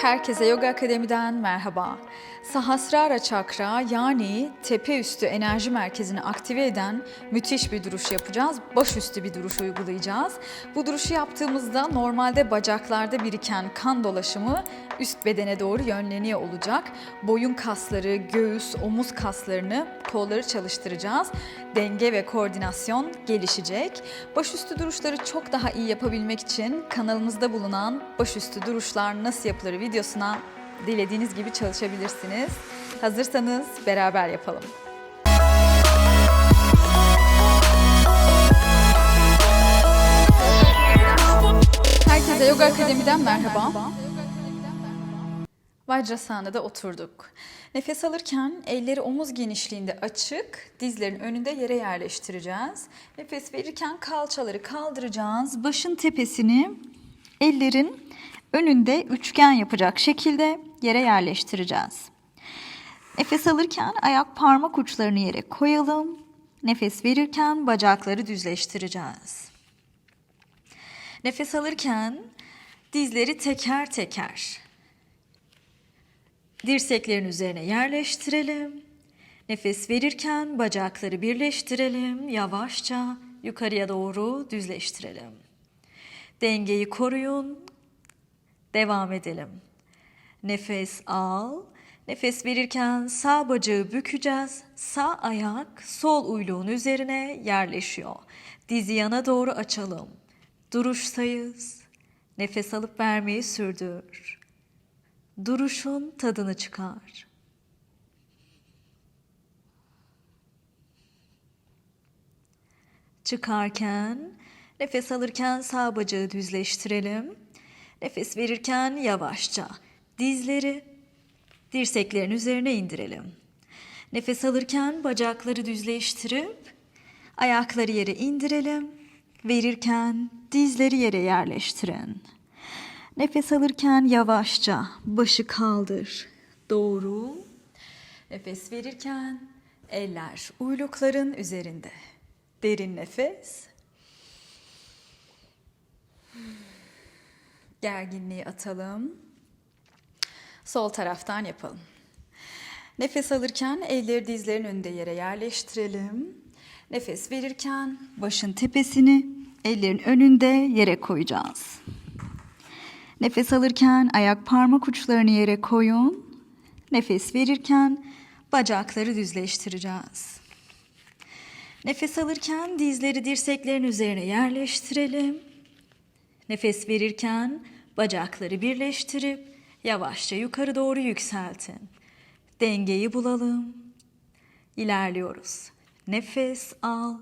Herkese Yoga Akademi'den merhaba. Sahasrara çakra yani tepe üstü enerji merkezini aktive eden müthiş bir duruş yapacağız. Başüstü bir duruş uygulayacağız. Bu duruşu yaptığımızda normalde bacaklarda biriken kan dolaşımı üst bedene doğru yönleniyor olacak. Boyun kasları, göğüs, omuz kaslarını, kolları çalıştıracağız. Denge ve koordinasyon gelişecek. Başüstü duruşları çok daha iyi yapabilmek için kanalımızda bulunan başüstü duruşlar nasıl yapılır videosuna dilediğiniz gibi çalışabilirsiniz. Hazırsanız beraber yapalım. Herkese Yoga Akademi'den merhaba. Vajrasana'da oturduk. Nefes alırken elleri omuz genişliğinde açık, dizlerin önünde yere yerleştireceğiz. Nefes verirken kalçaları kaldıracağız. Başın tepesini ellerin önünde üçgen yapacak şekilde yere yerleştireceğiz. Nefes alırken ayak parmak uçlarını yere koyalım. Nefes verirken bacakları düzleştireceğiz. Nefes alırken dizleri teker teker dirseklerin üzerine yerleştirelim. Nefes verirken bacakları birleştirelim. Yavaşça yukarıya doğru düzleştirelim. Dengeyi koruyun. Devam edelim. Nefes al. Nefes verirken sağ bacağı bükeceğiz. Sağ ayak sol uyluğun üzerine yerleşiyor. Dizi yana doğru açalım. Duruştayız. Nefes alıp vermeyi sürdür. Duruşun tadını çıkar. Çıkarken, nefes alırken sağ bacağı düzleştirelim. Nefes verirken yavaşça dizleri dirseklerin üzerine indirelim. Nefes alırken bacakları düzleştirip ayakları yere indirelim. Verirken dizleri yere yerleştirin. Nefes alırken yavaşça başı kaldır. Doğru. Nefes verirken eller uylukların üzerinde. Derin nefes. Gerginliği atalım. Sol taraftan yapalım. Nefes alırken elleri dizlerin önünde yere yerleştirelim. Nefes verirken başın tepesini ellerin önünde yere koyacağız. Nefes alırken ayak parmak uçlarını yere koyun. Nefes verirken bacakları düzleştireceğiz. Nefes alırken dizleri dirseklerin üzerine yerleştirelim. Nefes verirken bacakları birleştirip yavaşça yukarı doğru yükseltin. Dengeyi bulalım. İlerliyoruz. Nefes al.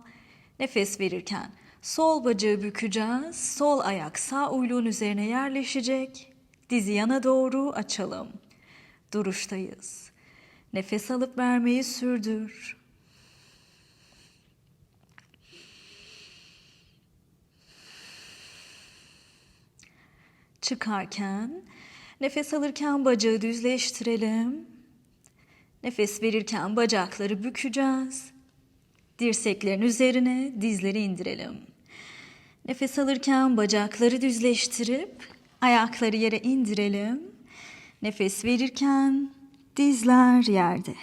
Nefes verirken sol bacağı bükeceğiz. Sol ayak sağ uyluğun üzerine yerleşecek. Dizi yana doğru açalım. Duruştayız. Nefes alıp vermeyi sürdür. Çıkarken nefes alırken bacağı düzleştirelim. Nefes verirken bacakları bükeceğiz. Dirseklerin üzerine dizleri indirelim. Nefes alırken bacakları düzleştirip ayakları yere indirelim. Nefes verirken dizler yerde.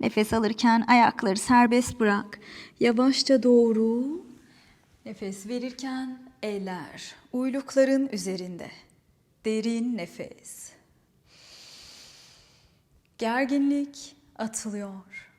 Nefes alırken ayakları serbest bırak. Yavaşça doğru. Nefes verirken eller uylukların üzerinde. Derin nefes. Gerginlik atılıyor.